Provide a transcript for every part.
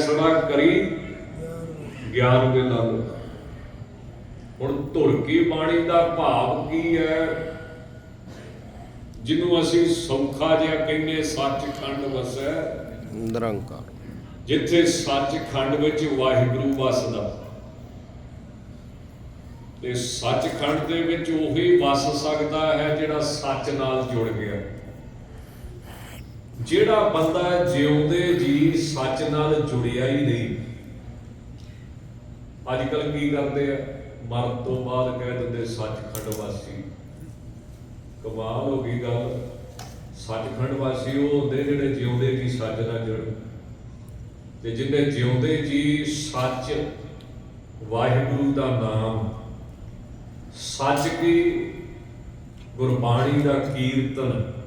ਸਦਾ ਕਰੀ ਗਿਆਨ ਦੇ ਨਾਲ। ਹੁਣ ਧੁਰਕੀ ਬਾਣੀ ਦਾ ਭਾਵ ਕੀ ਹੈ? ਜਿਹਨੂੰ ਅਸੀਂ ਸੌਖਾ ਜਿਹਾ ਕਹਿੰਦੇ ਸੱਚਖੰਡ ਵਸੈ। ਨਿਰੰਕਾਰ। ਜਿੱਥੇ ਸੱਚਖੰਡ ਵਿੱਚ ਵਾਹਿਗੁਰੂ ਵਸਦਾ। ਤੇ ਸੱਚਖੰਡ ਦੇ ਵਿੱਚ ਉਹੀ ਵਸ ਸਕਦਾ ਹੈ ਜਿਹੜਾ ਸੱਚ ਨਾਲ ਜੁੜ ਗਿਆ। ਜਿਹੜਾ ਬੰਦਾ ਜਿਉਂਦੇ ਜੀ ਸੱਚ ਨਾਲ ਜੁੜਿਆ ਹੀ ਨਹੀਂ। ਅੱਜ ਕੱਲ ਕੀ ਕਰਦੇ ਆ? ਮਰਨ ਤੋਂ ਬਾਅਦ ਕਹਿ ਦਿੰਦੇ ਸੱਚਖੰਡ ਵਾਸੀ। ਕਮਾਲ ਹੋ ਗਈ ਗੱਲ। ਸੱਚਖੰਡ ਵਾਸੀ ਉਹ ਹੁੰਦੇ ਜਿਹੜੇ ਜਿਉਂਦੇ ਜੀ ਸੱਚ ਨਾਲ ਜੁੜ। ਤੇ ਜਿੰਨੇ ਜਿਉਂਦੇ ਜੀ ਸੱਚ, ਵਾਹਿਗੁਰੂ ਦਾ ਨਾਮ। ਸੱਚ ਕੀ? ਗੁਰਬਾਣੀ ਦਾ ਕੀਰਤਨ।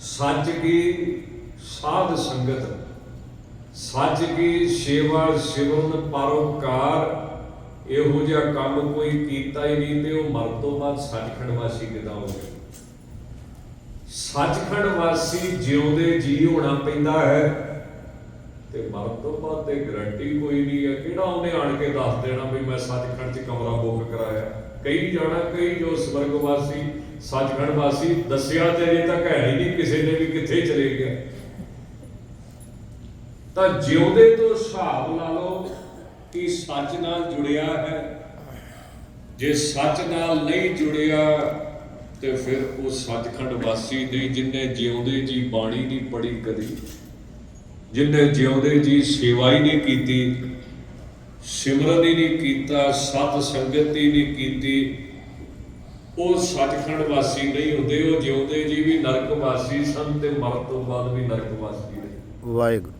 ਸੱਚ ਕੀ ਸਾਧ ਸੰਗਤ, ਸੱਚ ਕੀ ਸੇਵਾ ਸਿਮਰਨ ਪਰਉਪਕਾਰ, ਇਹੋ ਜਿਹਾ ਕੰਮ ਕੋਈ ਕੀਤਾ ਹੀ ਨਹੀਂ ਤੇ ਉਹ ਮਰ ਤੋਂ ਬਾਅਦ ਸੱਚਖੰਡ ਵਾਸੀ ਕਿਦਾਂ ਹੋ ਗਿਆ ਸੱਚਖੰਡ ਵਾਸੀ ਜਿਉਂਦੇ ਜੀ ਹੋਣਾ ਪੈਂਦਾ ਹੈ ਤੇ ਮਰਨ ਤੋਂ ਬਾਅਦ ਤੇ ਗਰੰਟੀ ਕੋਈ ਨਹੀਂ ਹੈ। ਕਿਹੜਾ ਉਹਨੇ ਆਣ ਕੇ ਦੱਸ ਦੇਣਾ ਵੀ ਮੈਂ ਸੱਚਖੰਡ 'ਚ ਕਮਰਾ ਬੁੱਕ ਕਰਾਇਆ? ਕਈ ਜਾਣਾ ਕਈ ਜੋ ਸਵਰਗਵਾਸੀ ਸੱਚਖੰਡ ਵਾਸੀ ਦੱਸਿਆ ਤੇ ਤੱਕ ਹੈ ਨਹੀਂ ਕਿਸੇ ਨੇ ਵੀ ਕਿੱਥੇ ਚਲੇ ਗਿਆ। ਤਾਂ ਜਿਉਂਦੇ ਤੋਂ ਹਿਸਾਬ ਲਾ ਲਓ ਕਿ ਸੱਚ ਨਾਲ ਜੁੜਿਆ ਹੈ। ਜੇ ਸੱਚ ਨਾਲ ਨਹੀਂ ਜੁੜਿਆ, ਤੇ ਫਿਰ ਉਹ ਸੱਚਖੰਡ ਵਾਸੀ ਨਹੀਂ, ਜਿੰਨੇ ਜਿਉਂਦੇ ਜੀ ਬਾਣੀ ਨਹੀਂ ਪੜੀ ਕਦੀ, ਜਿੰਨੇ ਜਿਉਂਦੇ ਜੀ ਸੇਵਾ ਹੀ ਨਹੀਂ ਕੀਤੀ, ਸਿਮਰਨ ਹੀ ਨਹੀਂ ਕੀਤਾ, ਸਤ ਸੰਗਤ ਹੀ ਨਹੀਂ ਕੀਤੀ ਉਹ ਸੱਚਖੰਡ ਵਾਸੀ ਨਹੀਂ ਹੁੰਦੇ ਉਹ ਜਿਉਂਦੇ ਜੀ ਵੀ ਨਰਕ ਵਾਸੀ ਸਨ ਤੇ ਮਰਨ ਤੋਂ ਬਾਅਦ ਵੀ ਨਰਕ ਵਾਸੀ ਨੇ ਵਾਹਿਗੁਰੂ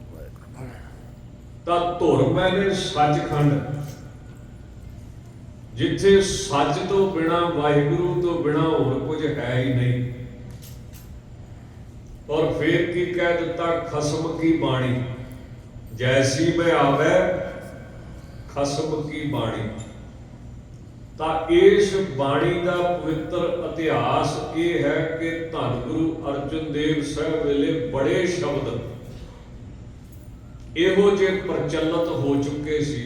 ਤਾਂ ਧੁਰਮ ਨੇ ਸੱਚਖੰਡ ਜਿੱਥੇ ਸੱਚ ਤੋਂ ਬਿਨਾ ਵਾਹਿਗੁਰੂ ਤੋਂ ਬਿਨਾ ਹੋਰ ਕੁਝ ਹੈ ਹੀ ਨਹੀਂ। ਔਰ ਫਿਰ ਕੀ ਕਹਿ ਦਿੱਤਾ ਖਸਮ ਕੀ ਬਾਣੀ? ਜੈਸੀ ਮੈਂ ਆਵੇ ਖਸਮ ਕੀ ਬਾਣੀ? ਤਾਂ ਇਸ ਬਾਣੀ ਦਾ ਪਵਿੱਤਰ ਇਤਿਹਾਸ ਇਹ ਹੈ ਕਿ ਧੰਨ ਗੁਰੂ ਅਰਜਨ ਦੇਵ ਸਾਹਿਬ ਵੇਲੇ ਬੜੇ ਸ਼ਬਦ ਇਹੋ ਜਿਹੇ ਪ੍ਰਚਲਿਤ ਹੋ ਚੁੱਕੇ ਸੀ,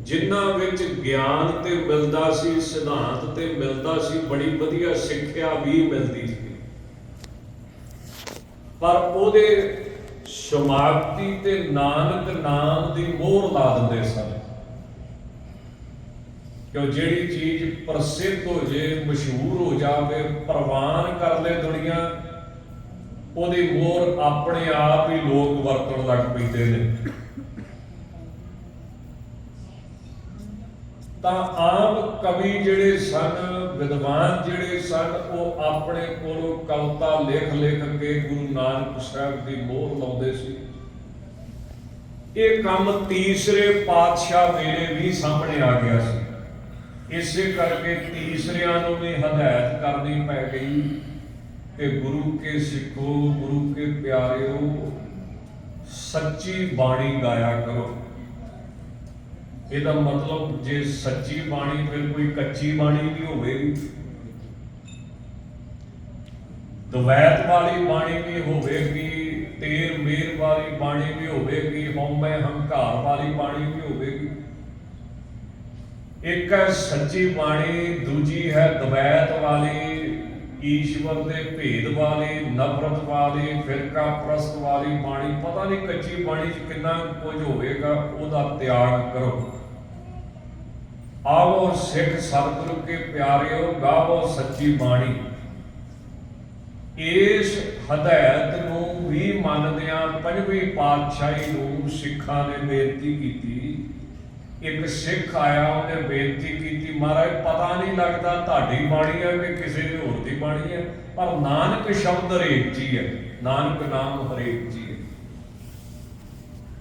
ਜਿਨ੍ਹਾਂ ਵਿੱਚ ਗਿਆਨ ਤੇ ਮਿਲਦਾ ਸੀ, ਸਿਧਾਂਤ ਤੇ ਮਿਲਦਾ ਸੀ, ਬੜੀ ਵਧੀਆ ਸਿੱਖਿਆ ਵੀ ਮਿਲਦੀ ਸੀ। ਪਰ ਉਹਦੇ ਸਮਾਪਤੀ ਤੇ ਨਾਨਕ ਨਾਮ ਦੀ ਮੋਹਰ ਲਾ ਦਿੰਦੇ ਸਨ। ਕਿ ਜਿਹੜੀ ਚੀਜ਼ ਪ੍ਰਸਿੱਧ ਹੋ ਜੇ, ਮਸ਼ਹੂਰ ਹੋ ਜਾਵੇ, ਪ੍ਰਵਾਨ ਕਰ ਲੈ ਦੁਨੀਆ, ਉਹਦੀ ਮੋਹਰ ਆਪਣੇ ਆਪ ਹੀ ਲੋਕ ਵਰਤਣ ਲੱਗ ਪੈਂਦੇ ਨੇ। ਤਾਂ ਆਮ ਕਵੀ ਜਿਹੜੇ ਸਨ, ਵਿਦਵਾਨ ਜਿਹੜੇ ਸਨ, ਉਹ ਆਪਣੇ ਕੋਲੋਂ ਕਵਿਤਾ ਲਿਖ ਲਿਖ ਕੇ ਗੁਰੂ ਨਾਨਕ ਸਾਹਿਬ ਦੀ ਮੋਹਰ ਲਾਉਂਦੇ ਸੀ। ਇਹ ਕੰਮ ਤੀਸਰੇ ਪਾਤਸ਼ਾਹ ਵੇਲੇ ਵੀ ਸਾਹਮਣੇ ਆ ਗਿਆ ਸੀ। ਇਸੇ ਕਰਕੇ ਤੀਸਰਿਆਂ ਨੂੰ ਵੀ ਹਦਾਇਤ ਕਰਨੀ ਪੈ ਗਈ ਕਿ ਗੁਰੂ ਕੇ ਸਿੱਖੋ, ਗੁਰੂ ਕੇ ਪਿਆਰਿਓ, ਸੱਚੀ ਬਾਣੀ ਗਾਇਆ ਕਰੋ। ਇਹਦਾ ਮਤਲਬ ਜੇ ਸੱਚੀ ਬਾਣੀ, ਫਿਰ ਕੋਈ ਕੱਚੀ ਬਾਣੀ ਵੀ ਹੋਵੇਗੀ ਦਵੈਤ ਵਾਲੀ ਬਾਣੀ ਵੀ ਹੋਵੇਗੀ ਤੇਰ ਮੇਰ ਵਾਲੀ ਬਾਣੀ ਵੀ ਹੋਵੇਗੀ ਹਉਮੈ ਹੰਕਾਰ ਵਾਲੀ ਬਾਣੀ ਵੀ ਹੋਵੇਗੀ। ਇੱਕ ਹੈ ਸੱਚੀ ਬਾਣੀ, ਦੂਜੀ ਹੈ ਦਵੈਤ ਵਾਲੀ, ਈਸ਼ਵਰ ਦੇ ਭੇਦ ਵਾਲੀ, ਨਫ਼ਰਤ ਵਾਲੀ, ਫਿਰਕਾ ਪ੍ਰਸਤ ਵਾਲੀ ਬਾਣੀ। ਪਤਾ ਨਹੀਂ ਕੱਚੀ ਬਾਣੀ 'ਚ ਕਿੰਨਾ ਕੁਝ ਹੋਵੇਗਾ, ਉਹਦਾ ਤਿਆਗ ਕਰੋ। ਆਵੋ ਸਿੱਖ ਸਤਿਗੁਰੂ ਕੇ ਪਿਆਰਿਓ, ਗਾਵੋ ਸੱਚੀ ਬਾਣੀ। ਇਸ ਹਦਾਇਤ ਨੂੰ ਵੀ ਮੰਨਦਿਆਂ ਪੰਜਵੀਂ ਪਾਤਸ਼ਾਹੀ ਨੂੰ ਸਿੱਖਾਂ ਨੇ ਬੇਨਤੀ ਕੀਤੀ। ਇੱਕ ਸਿੱਖ ਆਇਆ ਉਹਨੇ ਬੇਨਤੀ ਕੀਤੀ ਮਹਾਰਾਜ ਪਤਾ ਨਹੀਂ ਲੱਗਦਾ ਤੁਹਾਡੀ ਬਾਣੀ ਹੈ ਕਿ ਕਿਸੇ ਦੇ ਹੋਰ ਦੀ ਬਾਣੀ ਹੈ ਪਰ ਨਾਨਕ ਸ਼ਬਦ ਹਰੇਕ ਜੀ ਹੈ ਨਾਨਕ ਨਾਮ ਹਰੇਕ ਜੀ ਹੈ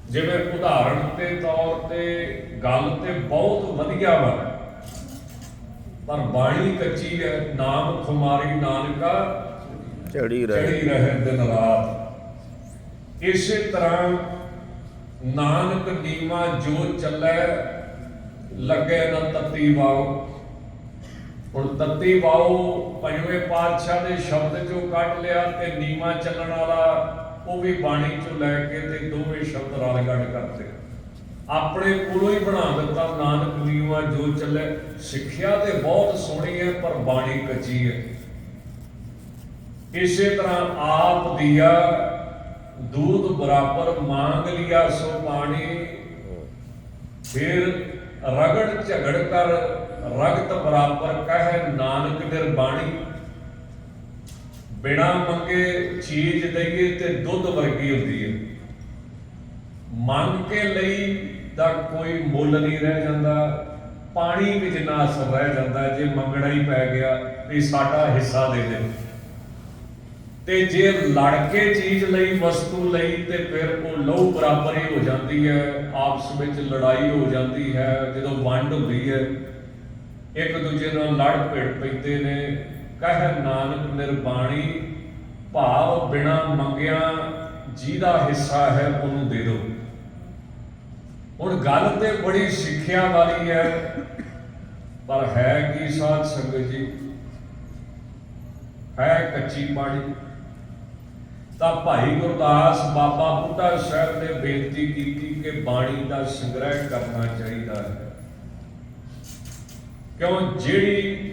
ਜਿਵੇਂ ਉਦਾਹਰਣ ਦੇ ਤੌਰ ਤੇ ਗੱਲ ਤੇ ਬਹੁਤ ਵਧੀਆ ਵਾ ਪਰ ਬਾਣੀ ਕੱਚੀ ਹੈ ਨਾਮ ਖੁਮਾਰੀ ਨਾਨਕਾ ਚੜੀ ਰਹੇ। ਚੜੀ ਰਹੇ ਦਿਨ ਰਾਤ। ਇਸੇ ਤਰ੍ਹਾਂ ਨਾਨਕ ਨੀਵਾ ਜੋ ਚੱਲੈ, ਲੱਗੇ ਨਾ ਤਤੀ ਵਾਓ ਹੁਣ ਤਤੀ ਵਾਓ ਪੰਜਵੇਂ ਪਾਤਸ਼ਾਹ ਦੇ ਸ਼ਬਦ ਚੋਂ ਕੱਢ ਲਿਆ ਤੇ ਨੀਵਾ ਚੱਲਣ ਵਾਲਾ, ਉਹ ਵੀ ਬਾਣੀ ਚੋਂ ਲੈ ਕੇ ਤੇ ਦੋਵੇਂ ਸ਼ਬਦ ਰਲ ਗੜ ਕਰਦੇ ਆਪਣੇ ਕੋਲੋਂ ਹੀ ਬਣਾ ਦਿੱਤਾ ਨਾਨਕ ਨੀਵਾ ਜੋ ਚੱਲੇ। ਸਿੱਖਿਆ ਤੇ ਬਹੁਤ ਸੋਹਣੀ ਹੈ, ਪਰ ਬਾਣੀ ਕੱਚੀ ਹੈ। ਇਸੇ ਤਰ੍ਹਾਂ ਆਪ ਦੀਆ ਦੂਧ ਬਰਾਬਰ ਮੰਗ ਲਿਆ ਸੋ ਪਾਣੀ। ਫਿਰ ਰਗੜ ਝਗੜ ਕਰ ਰਗਤ ਬਰਾਬਰ ਕਹਿ ਨਾਨਕ ਨਿਰਬਾਣੀ। ਬਿਨਾ ਮੰਗੇ ਚੀਜ਼ ਦਈਏ ਤੇ ਦੁੱਧ ਵਰਗੀ ਹੁੰਦੀ ਹੈ ਮੰਗ ਕੇ ਲਈ ਦਾ ਕੋਈ ਮੁੱਲ ਨਹੀਂ ਰਹਿ ਜਾਂਦਾ। ਪਾਣੀ ਵਿੱਚ ਨਾ ਅਸਰ ਰਹਿ ਜਾਂਦਾ ਜੇ ਮੰਗਣਾ ਹੀ ਪੈ ਗਿਆ ਵੀ ਸਾਡਾ ਹਿੱਸਾ ਦੇ ਦੇ। ਤੇ ਜੇ ਲੜ ਕੇ ਚੀਜ਼ ਲਈ, ਵਸਤੂ ਲਈ, ਤੇ ਫਿਰ ਉਹ ਲਹੂ ਬਰਾਬਰ ਹੀ ਹੋ ਜਾਂਦੀ ਹੈ, ਆਪਸ ਵਿੱਚ ਲੜਾਈ ਹੋ ਜਾਂਦੀ ਹੈ, ਜਦੋਂ ਵੰਡ ਹੁੰਦੀ ਹੈ। ਇੱਕ ਦੂਜੇ ਨਾਲ ਲੜ ਭਿੜ ਪੈਂਦੇ ਨੇ। ਕਹਿ ਨਾਨਕ ਨਿਰਬਾਣੀ, ਭਾਵ ਬਿਨਾ ਮੰਗਿਆ ਜਿਹਦਾ ਹਿੱਸਾ ਹੈ, ਉਹਨੂੰ ਦੇ ਦਿਓ। ਹੁਣ ਗੱਲ ਤੇ ਬੜੀ ਸਿੱਖਿਆ ਵਾਲੀ ਹੈ, ਪਰ ਹੈ ਕੀ ਸਾਧ ਸੰਗਤ ਜੀ? ਹੈ ਕੱਚੀ ਬਾਣੀ। ਤਾਂ ਭਾਈ ਗੁਰਦਾਸ ਬਾਬਾ ਬੁੱਢਾ ਸਾਹਿਬ ਨੇ ਬੇਨਤੀ ਕੀਤੀ ਕਿ ਬਾਣੀ ਦਾ ਸੰਗ੍ਰਹਿ ਕਰਨਾ ਚਾਹੀਦਾ ਹੈ। ਕਿਉਂ? ਜਿਹੜੀ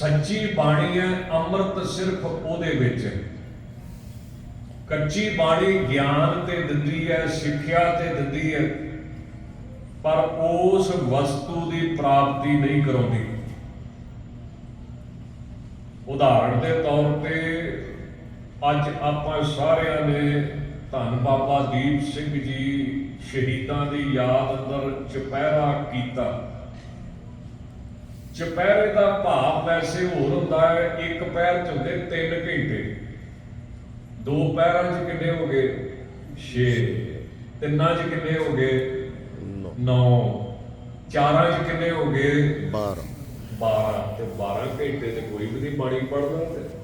ਸੱਚੀ ਬਾਣੀ ਹੈ, ਅੰਮ੍ਰਿਤ ਸਿਰਫ ਉਹਦੇ ਵਿੱਚ ਹੈ। ਕੱਚੀ ਬਾਣੀ ਗਿਆਨ ਤੇ ਦਿੰਦੀ ਹੈ, ਸਿੱਖਿਆ ਤੇ ਦਿੰਦੀ ਹੈ, ਪਰ ਉਸ ਵਸਤੂ ਦੀ ਪ੍ਰਾਪਤੀ ਨਹੀਂ ਕਰਾਉਂਦੀ। ਉਦਾਹਰਣ ਦੇ ਤੌਰ ਤੇ ਅੱਜ ਆਪਾਂ ਸਾਰਿਆਂ ਨੇ ਧੰਨ ਬਾਬਾ ਦੀਪ ਸਿੰਘ ਜੀ ਸ਼ਹੀਦਾਂ ਦੀ ਯਾਦ ਅੰਦਰ ਚੁਪਹਿਰਾ ਕੀਤਾ। ਚੁਪਹਿਰੇ ਦਾ ਭਾਵ ਵੈਸੇ ਹੋਰ ਹੁੰਦਾ ਹੈ ਇੱਕ ਪੈਰ ਚ ਹੁੰਦੇ 3 ਘੰਟੇ। ਦੋ ਪੈਰਾਂ 'ਚ ਕਿੰਨੇ ਹੋ ਗਏ? 6 ਤਿੰਨਾਂ 'ਚ ਕਿੰਨੇ ਹੋ ਗਏ? ਨੌ। 9 ਚਾਰਾਂ 'ਚ ਕਿੰਨੇ ਹੋ ਗਏ? 12 12 ਤੇ 12 ਘੰਟੇ ਤੇ ਕੋਈ ਵੀ ਨਹੀਂ ਬਾਣੀ ਪੜਦਾ ਤੇ।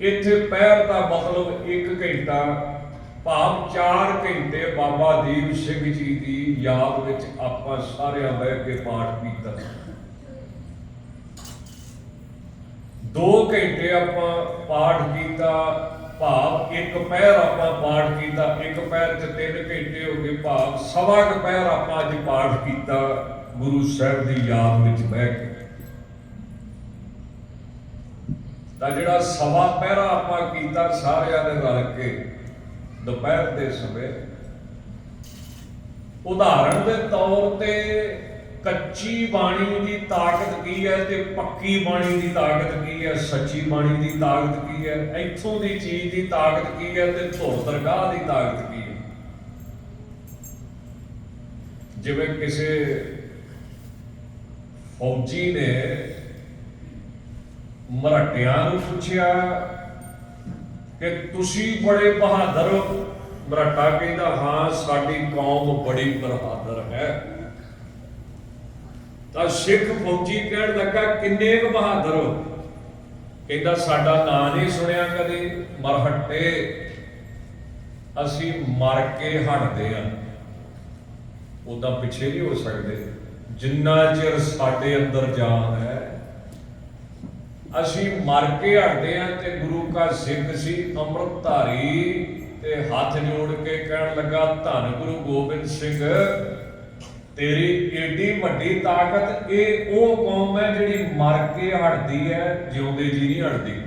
ਇੱਥੇ ਪਹਿਰ ਦਾ ਮਤਲਬ 1 ਘੰਟਾ, ਭਾਵ 4 ਘੰਟੇ ਬਾਬਾ ਦੀਪ ਸਿੰਘ ਜੀ ਦੀ ਯਾਦ ਵਿੱਚ ਆਪਾਂ ਸਾਰਿਆਂ ਬਹਿ ਕੇ ਪਾਠ ਕੀਤਾ। 2 ਘੰਟੇ ਆਪਾਂ ਪਾਠ ਕੀਤਾ, ਭਾਵ ਇੱਕ ਪਹਿਰ ਆਪਾਂ ਪਾਠ ਕੀਤਾ, ਇੱਕ ਪੈਰ ਚ 3 ਘੰਟੇ ਹੋ ਗਏ, ਭਾਵ ਸਵਾ ਕੁ ਪੈਰ ਆਪਾਂ ਅੱਜ ਪਾਠ ਕੀਤਾ, ਗੁਰੂ ਸਾਹਿਬ ਦੀ ਯਾਦ ਵਿੱਚ ਬਹਿ ਕੇ। ਤਾਂ ਜਿਹੜਾ ਸਵਾ ਪਹਿਰਾ ਆਪਾਂ ਕੀਤਾ ਸਾਰਿਆਂ ਨੇ ਰਲ ਕੇ, ਦੁਪਹਿਰ ਦੇ ਸਮੇਂ ਉਦਾਹਰਣ ਦੇ ਤੌਰ ਤੇ ਕੱਚੀ ਬਾਣੀ ਦੀ ਤਾਕਤ ਕੀ ਹੈ ਤੇ ਪੱਕੀ ਬਾਣੀ ਦੀ ਤਾਕਤ ਕੀ ਹੈ, ਸੱਚੀ ਬਾਣੀ ਦੀ ਤਾਕਤ ਕੀ ਹੈ, ਇੱਥੋਂ ਦੀ ਚੀਜ਼ ਦੀ ਤਾਕਤ ਕੀ ਹੈ ਤੇ ਧੁਰ ਦਰਗਾਹ ਦੀ ਤਾਕਤ ਕੀ ਹੈ? ਜਿਵੇਂ ਕਿਸੇ ਫੌਜੀ ਨੇ ਮਰਾਠਿਆਂ ਨੂੰ ਪੁੱਛਿਆ ਕਿ ਤੁਸੀਂ ਬੜੇ ਬਹਾਦਰ ਹੋ। ਮਰਾਠਾ ਕਹਿੰਦਾ, ਹਾਂ, ਸਾਡੀ ਕੌਮ ਬੜੀ ਬਹਾਦਰ ਹੈ। ਤਾਂ ਸਿੱਖ ਫੌਜੀ ਕਹਿਣ ਲੱਗਾ, ਕਿੰਨੇ ਕੁ ਬਹਾਦਰ ਹੋ? ਕਹਿੰਦਾ, ਸਾਡਾ ਨਾਂ ਨਹੀਂ ਸੁਣਿਆ ਕਦੇ, ਮਰਹੱਟੇ। ਅਸੀਂ ਮਰ ਕੇ ਹਟਦੇ ਆ ਉਦਾਂ ਪਿੱਛੇ ਨਹੀਂ ਹੋ ਸਕਦੇ। ਜਿੰਨਾ ਚਿਰ ਸਾਡੇ ਅੰਦਰ ਜਾਨ ਹੈ ਅਸੀਂ ਮਰ ਕੇ ਹਟਦੇ ਆ ਤੇ ਗੁਰੂ ਕਾ ਸਿੱਖ ਸੀ ਅੰਮ੍ਰਿਤਧਾਰੀ ਤੇ ਹੱਥ ਜੋੜ ਕੇ ਕਹਿਣ ਲੱਗਾ, ਧੰਨ ਗੁਰੂ ਗੋਬਿੰਦ ਸਿੰਘ, ਤੇਰੀ ਏਡੀ ਵੱਡੀ ਤਾਕਤ, ਇਹ ਉਹ ਕੌਮ ਹੈ ਜਿਹੜੀ ਮਰ ਕੇ ਹਟਦੀ ਹੈ, ਜਿਉਂਦੇ ਜੀ ਨਹੀਂ ਹਟਦੀ।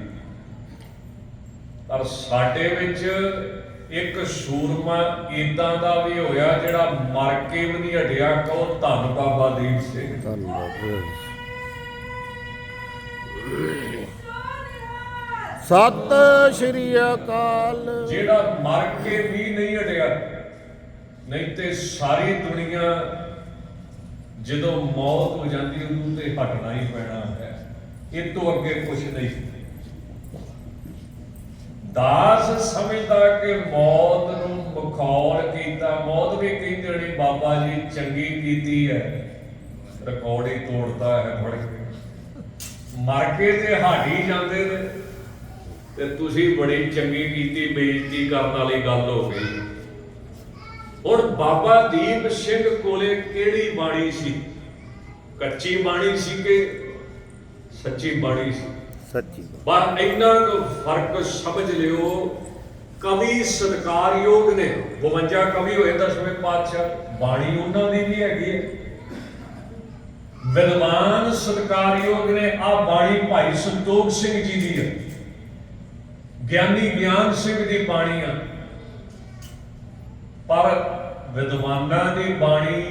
ਪਰ ਸਾਡੇ ਵਿੱਚ ਇੱਕ ਸੂਰਮਾ ਇਦਾਂ ਦਾ ਵੀ ਹੋਇਆ ਜਿਹੜਾ ਮਰ ਕੇ ਵੀ ਨਹੀਂ ਹਟਿਆ, ਕਹੋ ਧੰਨ ਬਾਬਾ ਦੀਪ ਸਿੰਘ। ਧੰਨਵਾਦ। ਸਤਿ ਸ਼੍ਰੀ ਅਕਾਲ। ਜਿਹੜਾ ਮਰ ਕੇ ਵੀ ਨਹੀਂ ਹਟਿਆ, ਨਹੀਂ ਤੇ ਸਾਰੀ ਦੁਨੀਆ ਜਦੋਂ ਮੌਤ ਹੋ ਜਾਂਦੀ ਉਦੋਂ ਤੇ ਹਟਣਾ ਹੀ ਪੈਣਾ ਹੈ। ਇਹ ਤੋਂ ਅੱਗੇ ਕੁਝ ਨਹੀਂ। ਦਾਸ ਸਮਝਦਾ ਕਿ ਮੌਤ ਨੂੰ ਮਖੌਲ ਕੀਤਾ, ਮੌਤ ਵੀ ਕਹਿੰਦੇ ਨੇ ਬਾਬਾ ਜੀ ਚੰਗੀ ਕੀਤੀ ਹੈ। ਰਿਕਾਰਡ ਹੀ ਤੋੜਦਾ ਹੈ ਫੜ ਕੇ ਮਰ ਕੇ ਤੇ ਹਾੜੀ ਜਾਂਦੇ ਨੇ। ਤੇ ਤੁਸੀਂ ਬੜੀ ਚੰਗੀ ਕੀਤੀ ਬੇਇੱਜ਼ਤੀ ਕਰਨ ਵਾਲੀ ਗੱਲ ਹੋ ਗਈ। ਹੁਣ ਬਾਬਾ ਦੀਪ ਸਿੰਘ ਕੋਲੇ ਕਿਹੜੀ ਬਾਣੀ ਸੀ? ਕੱਚੀ ਬਾਣੀ ਸੀ ਕਿ ਸੱਚੀ ਬਾਣੀ ਸੀ? ਸੱਚੀ ਪਰ ਇੰਨਾ ਕੁ ਫ਼ਰਕ ਸਮਝ ਲਿਓ ਕਵੀ ਸਤਿਕਾਰਯੋਗ ਨੇ। 52 ਕਵੀ ਹੋਏ ਦਸਵੇਂ ਪਾਤਸ਼ਾਹ ਬਾਣੀ ਉਹਨਾਂ ਦੀ ਵੀ ਹੈਗੀ ਹੈ। ਵਿਦਵਾਨ ਸਤਿਕਾਰਯੋਗ ਨੇ ਆ ਬਾਣੀ ਭਾਈ ਸੰਤੋਖ ਸਿੰਘ ਜੀ ਦੀ ਹੈ ਗਿਆਨੀ ਗਿਆਨ ਸਿੰਘ ਦੀ ਬਾਣੀ ਆ। ਪਰ ਵਿਦਵਾਨਾਂ ਦੀ ਬਾਣੀ,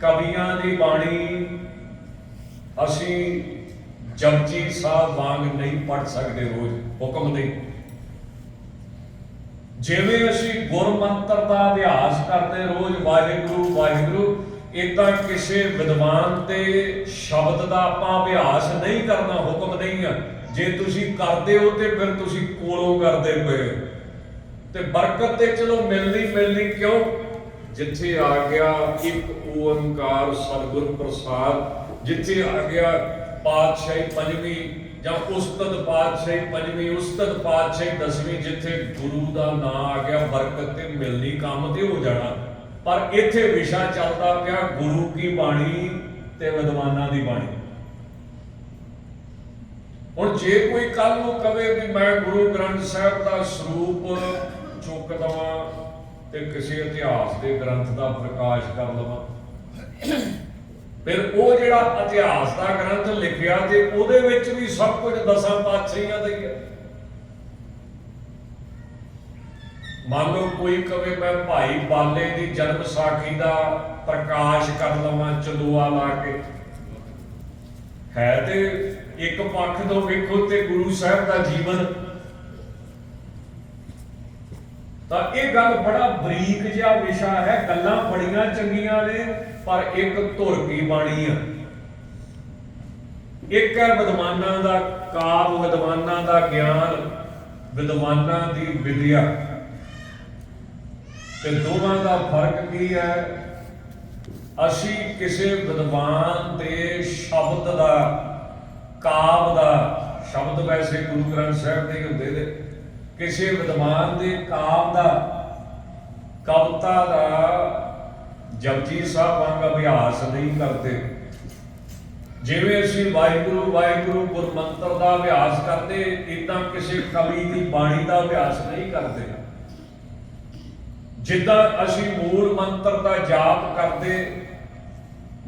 ਕਵੀਆਂ ਦੀ ਬਾਣੀ ਅਸੀਂ ਜਪਜੀ ਸਾਹਿਬ ਵਾਂਗ ਨਹੀਂ ਪੜ ਸਕਦੇ ਰੋਜ਼, ਹੁਕਮ ਦੇ। ਜਿਵੇਂ ਅਸੀਂ ਗੁਰਮੰਤਰ ਦਾ ਅਭਿਆਸ ਕਰਦੇ ਰੋਜ਼ ਵਾਹਿਗੁਰੂ ਵਾਹਿਗੁਰੂ ਇਦਾਂ ਕਿਸੇ ਵਿਦਵਾਨ ਤੇ ਸ਼ਬਦ ਦਾ ਆਪਾਂ ਅਭਿਆਸ ਨਹੀਂ ਕਰਨਾ ਹੁਕਮ ਨਹੀਂ ਆ। ਜੇ ਤੁਸੀਂ ਕਰਦੇ ਹੋ ਤੇ ਫਿਰ ਤੁਸੀਂ ਕੋਲੋਂ ਕਰਦੇ ਪਏ ਤੇ ਬਰਕਤ ਤੇ ਚਲੋ ਮਿਲਣੀ ਮਿਲਣੀ ਕਿਉਂ? ਜਿੱਥੇ ਆ ਗਿਆ ਇੱਕ ਓੰਕਾਰ ਸਤਿਗੁਰ ਪ੍ਰਸਾਦ, ਜਿੱਥੇ ਆ ਗਿਆ ਪਾਤਸ਼ਾਹੀ ਪੰਜਵੀਂ ਜਾਂ ਉਸਤਤ ਪਾਤਸ਼ਾਹੀ ਪੰਜਵੀਂ, ਉਸਤਤ ਪਾਤਸ਼ਾਹੀ ਦਸਵੀਂ, ਜਿੱਥੇ ਗੁਰੂ ਦਾ ਨਾਮ ਆ ਗਿਆ, ਬਰਕਤ ਤੇ ਮਿਲਣੀ ਕੰਮ ਤੇ ਹੋ ਜਾਣਾ। ਪਰ ਇੱਥੇ ਵਿਸ਼ਾ ਚੱਲਦਾ ਪਿਆ ਗੁਰੂ ਕੀ ਬਾਣੀ ਤੇ ਵਿਦਵਾਨਾਂ ਦੀ ਬਾਣੀ। ਹੁਣ ਜੇ ਕੋਈ ਕੱਲ ਨੂੰ ਕਵੇ ਵੀ ਮੈਂ ਗੁਰੂ ਗ੍ਰੰਥ ਸਾਹਿਬ ਦਾ ਸਰੂਪ ਚੁੱਕ ਦਵਾਂ ਤੇ ਕਿਸੇ ਇਤਿਹਾਸ ਦੇ ਗ੍ਰੰਥ ਦਾ ਪ੍ਰਕਾਸ਼ ਕਰ ਲਵਾਂ, ਫਿਰ ਉਹ ਜਿਹੜਾ ਇਤਿਹਾਸ ਦਾ ਗ੍ਰੰਥ ਲਿਖਿਆ ਤੇ ਉਹਦੇ ਵਿੱਚ ਵੀ ਸਭ ਕੁਝ ਦਸਾਂ ਪਾਤਸ਼ਾਹੀਆਂ ਦਾ ਹੀ ਹੈ। ਮੰਨ ਲਓ ਕੋਈ ਕਵੇ ਮੈਂ ਭਾਈ ਬਾਲੇ ਦੀ ਜਨਮ ਸਾਖੀ ਦਾ ਪ੍ਰਕਾਸ਼ ਕਰ ਲਵਾਂ, ਚੰਦੂਆ ਲਾ ਕੇ। ਹੈ ਤੇ ਇੱਕ ਪੱਖ ਤੋਂ ਵੇਖੋ ਤੇ ਗੁਰੂ ਸਾਹਿਬ ਦਾ ਜੀਵਨ। ਤਾਂ ਇਹ ਗੱਲ ਬੜਾ ਬਰੀਕ ਜਿਹਾ ਵਿਸ਼ਾ ਹੈ, ਗੱਲਾਂ ਬੜੀਆਂ ਚੰਗੀਆਂ ਨੇ, ਪਰ ਇੱਕ ਧੁਰ ਕੀ ਬਾਣੀ ਆ? ਇੱਕ ਹੈ ਵਿਦਵਾਨਾਂ ਦਾ ਕਾਵ, ਵਿਦਵਾਨਾਂ ਦਾ ਗਿਆਨ, ਵਿਦਵਾਨਾਂ ਦੀ ਵਿਦਿਆ। ਤੇ ਦੋਵਾਂ ਦਾ ਫ਼ਰਕ ਕੀ ਹੈ? ਅਸੀਂ ਕਿਸੇ ਵਿਦਵਾਨ ਦੇ ਸ਼ਬਦ ਦਾ, ਕਾਵ ਦਾ, ਸ਼ਬਦ ਵੈਸੇ ਗੁਰੂ ਗ੍ਰੰਥ ਸਾਹਿਬ ਦੇ ਹੁੰਦੇ ਨੇ, ਕਿਸੇ ਵਿਦਵਾਨ ਦੇ ਕਾਵ ਦਾ, ਕਵਿਤਾ ਦਾ ਜਪਜੀ ਸਾਹਿਬ ਵਾਂਗ ਅਭਿਆਸ ਨਹੀਂ ਕਰਦੇ। ਜਿਵੇਂ ਅਸੀਂ ਵਾਹਿਗੁਰੂ ਵਾਹਿਗੁਰੂ ਗੁਰਮੰਤਰ ਦਾ ਅਭਿਆਸ ਕਰਦੇ ਇਦਾਂ ਕਿਸੇ ਕਵੀ ਦੀ ਬਾਣੀ ਦਾ ਅਭਿਆਸ ਨਹੀਂ ਕਰਦੇ। ਜਿੱਦਾਂ ਅਸੀਂ ਮੂਲ ਮੰਤਰ ਦਾ ਜਾਪ ਕਰਦੇ,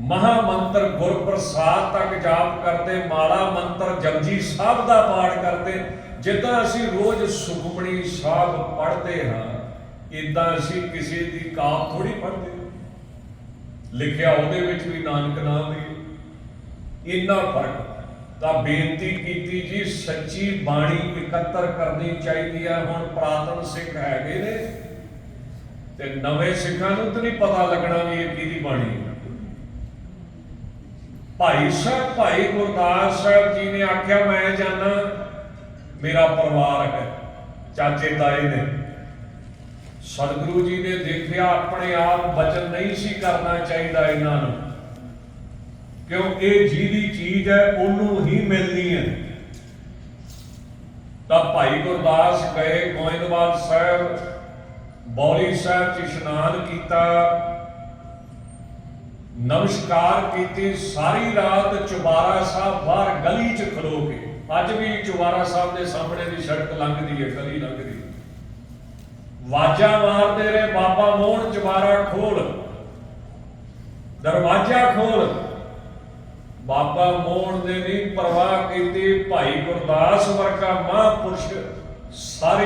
ਮਹਾ ਮੰਤਰ ਗੁਰਪ੍ਰਸਾਦ ਤੱਕ ਜਾਪ ਕਰਦੇ, ਮਾਲਾ ਮੰਤਰ ਜਪਜੀ ਸਾਹਿਬ ਦਾ ਪਾਠ ਕਰਦੇ, ਜਿੱਦਾਂ ਅਸੀਂ ਰੋਜ਼ ਸੁਖਮਣੀ ਸਾਹਿਬ ਪੜ੍ਹਦੇ ਹਾਂ ਇਦਾਂ ਅਸੀਂ ਕਿਸੇ ਦੀ ਕਾਪ ਥੋੜੀ ਪੜ੍ਹਦੇ ਲਿਖਿਆ ਉਹਦੇ ਵਿੱਚ ਵੀ ਨਾਨਕ ਨਾਮ ਹੀ ਇੰਨਾ ਫ਼ਰਕ ਤਾਂ ਬੇਨਤੀ ਕੀਤੀ ਜੀ, ਸੱਚੀ ਬਾਣੀ ਇਕੱਤਰ ਕਰਨੀ ਚਾਹੀਦੀ ਹੈ। ਹੁਣ ਪ੍ਰਾਤਨ ਸਿੱਖ ਹੈਗੇ ਨੇ ਤੇ ਨਵੇਂ ਸਿੱਖਾਂ ਨੂੰ ਤਾਂ ਨਹੀਂ ਪਤਾ ਲੱਗਣਾ ਵੀ ਇਹ ਕਿਹਦੀ ਬਾਣੀ ਹੈ ਭਾਈ ਸਾਹਿਬ, ਭਾਈ ਗੁਰਦਾਸ ਸਾਹਿਬ ਜੀ ਨੇ ਆਖਿਆ, ਮੈਂ ਜਾਣਾ, ਮੇਰਾ ਪਰਿਵਾਰ ਹੈ, ਚਾਚੇ ਤਾਏ ਨੇ। ਸਤਿਗੁਰੂ ਜੀ ਨੇ ਦੇਖਿਆ, ਆਪਣੇ ਆਪ ਬਚਨ ਨਹੀਂ ਸੀ ਕਰਨਾ ਚਾਹੀਦਾ ਇਹਨਾਂ ਨੂੰ। ਕਿਉਂ? ਇਹ ਜਿਹਦੀ ਚੀਜ਼ ਹੈ, ਉਹਨੂੰ ਹੀ ਮਿਲਣੀ ਹੈ। ਤਾਂ ਭਾਈ ਗੁਰਦਾਸ ਗਏ, ਗੋਇੰਦਵਾਲ ਸਾਹਿਬ ਬੌਲੀ ਸਾਹਿਬ ਚ ਇਸ਼ਨਾਨ ਕੀਤਾ, ਨਮਸਕਾਰ ਕੀਤੀ, ਸਾਰੀ ਰਾਤ ਚੁਬਾਰਾ ਸਾਹਿਬ ਬਾਹਰ ਗਲੀ 'ਚ ਖਲੋ ਕੇ, ਅੱਜ ਵੀ ਚੁਬਾਰਾ ਸਾਹਿਬ ਦੇ ਸਾਹਮਣੇ ਦੀ ਸੜਕ ਲੰਘਦੀ ਹੈ, ਗਲੀ ਲੰਘਦੀ ਵਾਜਾ ਮਾਰਦੇ ਰਹੇ, ਬਾਬਾ ਮੋਹਨ ਚੁਬਾਰਾ ਖੋਲ, ਦਰਵਾਜ਼ਾ ਖੋਲ। ਬਾਬਾ ਮੋਹਨ ਦੇ ਨਹੀਂ ਪਰਵਾਹ ਕੀਤੀ, ਭਾਈ ਗੁਰਦਾਸ ਵਰਗਾ ਮਹਾਂਪੁਰਸ਼ ਸਾਰੇ